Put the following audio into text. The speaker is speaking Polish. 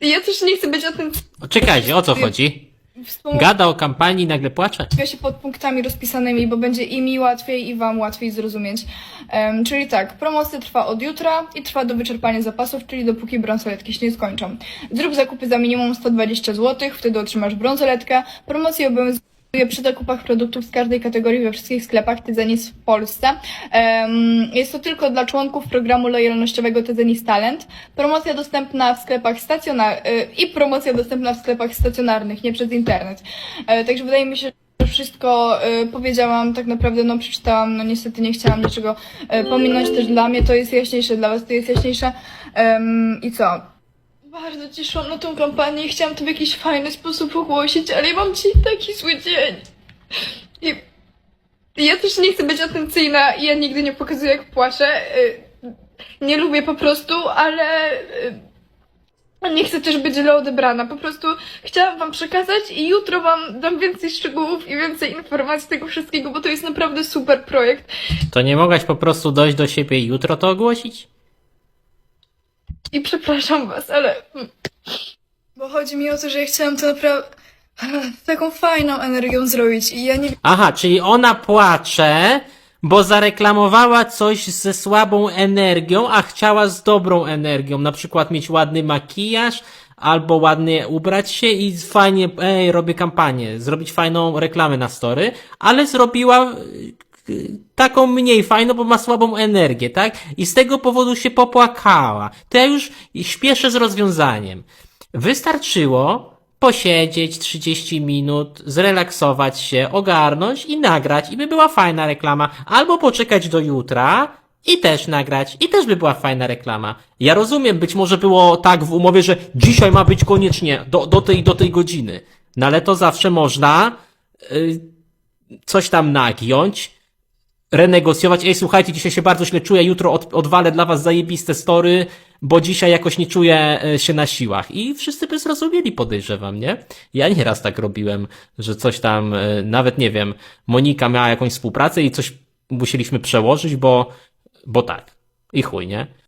Ja też nie chcę być o tym Czekajcie, o co chodzi? wspomagać Gada o kampanii i nagle płacze? się pod punktami rozpisanymi, bo będzie i mi łatwiej, i wam łatwiej zrozumieć. Em, czyli tak, promocja trwa od jutra i trwa do wyczerpania zapasów, czyli dopóki bransoletki się nie skończą. Zrób zakupy za minimum 120 zł, wtedy otrzymasz bransoletkę. Promocja obowiązuje przy zakupach produktów z każdej kategorii we wszystkich sklepach Tezenis w Polsce. Jest to tylko dla członków programu lojalnościowego Tezenis Talent. Promocja dostępna w sklepach stacjonarnych i promocja dostępna w sklepach stacjonarnych, nie przez internet. E, także wydaje mi się, że wszystko e, powiedziałam, tak naprawdę no przeczytałam, no niestety nie chciałam niczego e, pominąć też dla mnie, to jest jaśniejsze, dla was to jest jaśniejsze. I co? Bardzo szłam na tą kampanię i chciałam to w jakiś fajny sposób ogłosić, ale ja mam dzisiaj taki zły dzień. I ja też nie chcę być atencyjna i ja nigdy nie pokazuję jak płaczę. Y, Nie lubię po prostu, ale y, nie chcę też być źle odebrana. Po prostu chciałam wam przekazać i jutro wam dam więcej szczegółów i więcej informacji tego wszystkiego, bo to jest naprawdę super projekt. To nie mogłaś po prostu dojść do siebie i jutro to ogłosić? I przepraszam was, ale... Bo chodzi mi o to, że ja chciałam to naprawdę... Taką fajną energią zrobić i ja nie Aha, czyli ona płacze, bo zareklamowała coś ze słabą energią, a chciała z dobrą energią. Na przykład mieć ładny makijaż, albo ładnie ubrać się i fajnie, ej, robię kampanię, zrobić fajną reklamę na story, ale zrobiła taką mniej fajną, bo ma słabą energię, tak? I z tego powodu się popłakała. To ja już śpieszę z rozwiązaniem. Wystarczyło posiedzieć 30 minut, zrelaksować się, ogarnąć i nagrać i by była fajna reklama. Albo poczekać do jutra i też nagrać i też by była fajna reklama. Ja rozumiem, być może było tak w umowie, że dzisiaj ma być koniecznie do, do tej do tej godziny. No ale to zawsze można y, coś tam nagiąć, renegocjować. Ej, słuchajcie, dzisiaj się bardzo źle czuję, jutro od, odwalę dla was zajebiste story, bo dzisiaj jakoś nie czuję e, się na siłach. I wszyscy by zrozumieli, podejrzewam, nie? Ja nieraz tak robiłem, że coś tam, e, nawet nie wiem, Monika miała jakąś współpracę i coś musieliśmy przełożyć, bo, bo tak. I chuj, nie?